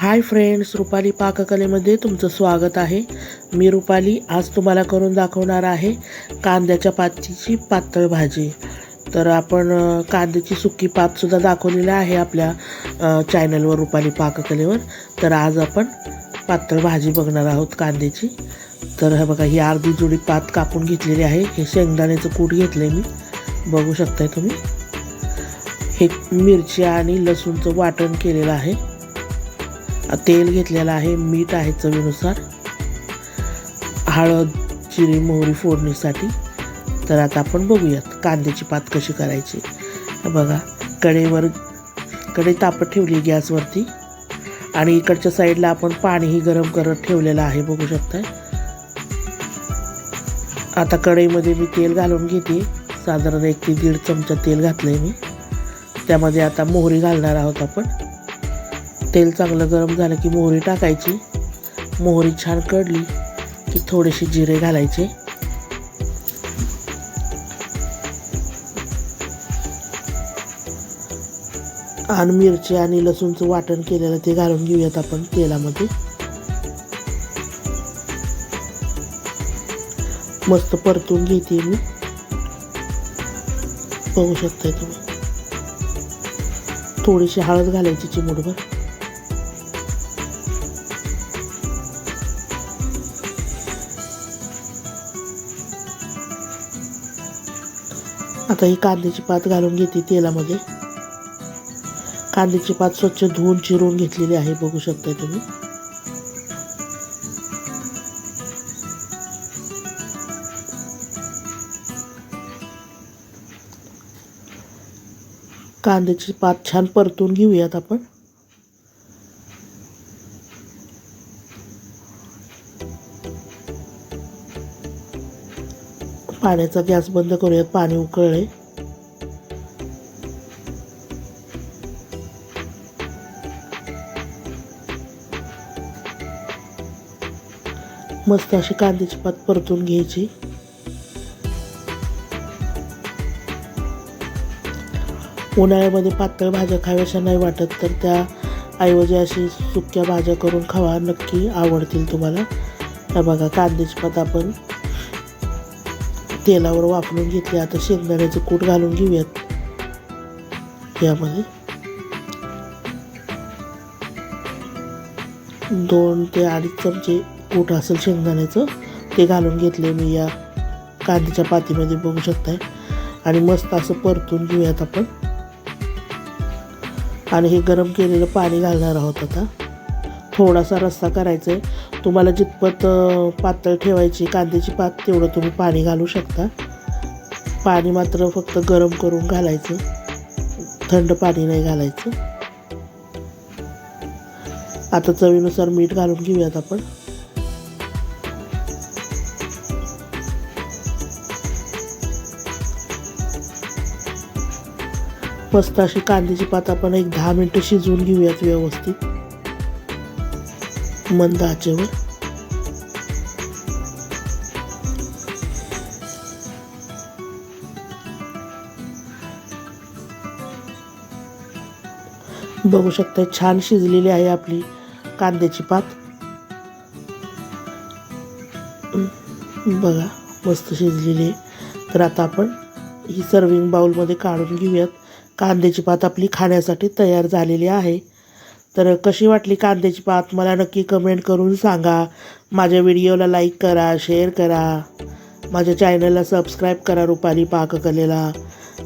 Hi friends Rupali पाककलेमध्ये तुमचं स्वागत आहे. मी रुपाली आज तुम्हाला करून दाखवणार आहे कांद्याच्या पातीची पातळ भाजी. तर आपण कांद्याची सुकी पातसुद्धा दाखवलेलं आहे आपल्या चॅनलवर रुपाली पाककलेवर. तर आज आपण पातळ भाजी बघणार आहोत कांद्याची. तर हे बघा ही अर्धी जुडी पात कापून घेतलेली आहे. हे शेंगदाण्याचं कूट घेतलं आहे मी. बघू शकताय तुम्ही. हे मिरची आणि लसूणचं वाटण केलेलं आहे. तेल घेतलेलं आहे मीठ आहे चवीनुसार. हळद जिरी मोहरी फोडणीसाठी. तर आता आपण बघूयात कांद्याची पात कशी करायची. बघा कडेवर कडे तापत ठेवली गॅसवरती. आणि इकडच्या साईडला आपण पाणीही गरम करत ठेवलेलं आहे बघू शकताय. आता कढईमध्ये मी तेल घालून घेते. साधारण एक ते दीड चमचा तेल घातलं आहे मी. त्यामध्ये आता मोहरी घालणार आहोत आपण. तेल चांगलं गरम झालं की मोहरी टाकायची. मोहरी छान कढली की थोडेसे जिरे घालायचे. आणि मिरची आणि लसूणचं वाटण केलेलं ते घालून घेऊयात आपण तेलामध्ये. मस्त परतून घेते मी. बघू शकताय तुम्ही. थोडीशी हळद घालायची चिमूटभर. आता ही कांद्याची पात घालून घेते तेलामध्ये. कांद्याची पात स्वच्छ धुवून चिरून घेतलेली आहे बघू शकताय तुम्ही. कांद्याची पात छान परतून घेऊयात आपण. पाण्याचा गॅस बंद करूयात पाणी उकळले मस्त अशी कांद्याची पात परतून घ्यायची. उन्हाळ्यामध्ये पातळ भाज्या खाव्याशा नाही वाटत तर त्या ऐवजी अशी सुक्या भाज्या करून खावा नक्की आवडतील तुम्हाला. हे बघा कांद्याची पात आपण तेलावर वापरून घेतले. आता शेंगदाण्याचं कूट घालून घेऊयात. यामध्ये दोन ते अडीच चमचे कूट असेल शेंगदाण्याचं ते घालून घेतले मी या कांद्याच्या पातीमध्ये बघू शकताय. आणि मस्त असं परतून घेऊयात आपण. आणि हे गरम केलेलं पाणी घालणार आहोत आता. थोडासा रस्सा करायचा आहे तुम्हाला जितपत पातळ ठेवायची कांद्याची पात तेवढं तुम्ही पाणी घालू शकता. पाणी मात्र फक्त गरम करून घालायचं. थंड पाणी नाही घालायचं. आता चवीनुसार मीठ घालून घेऊयात आपण. मस्त अशी कांद्याची पात आपण एक दहा मिनटं शिजवून घेऊयात व्यवस्थित. मंद आचेवर बघू शकता छान शिजलेली आहे आपली कांद्याची पात. बघा मस्त शिजलेली आहे. तर आता आपण ही सर्विंग बाउलमध्ये काढून घेऊयात. कांद्याची पात आपली खाण्यासाठी तयार झालेली आहे. तर कशी वाटली कांद्याची पात? मला नक्की कमेंट करून सांगा. माझ्या व्हिडिओला लाईक करा शेअर करा. माझ्या चॅनलला सबस्क्राईब करा रुपाली पाककलेला.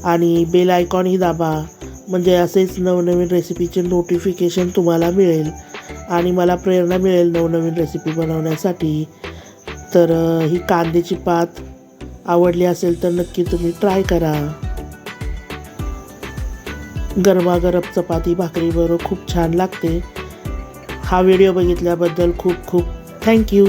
आणि बेल आयकॉनही दाबा. म्हणजे असेच नवनवीन रेसिपीचे नोटिफिकेशन तुम्हाला मिळेल. आणि मला प्रेरणा मिळेल नवनवीन रेसिपी बनवण्यासाठी. तर ही कांद्याची पात आवडली असेल तर नक्की तुम्ही ट्राय करा. गरमागरम चपाती भाकरीबरोबर खूप छान लागते. हा व्हिडिओ बघितल्याबद्दल खूप खूप थँक्यू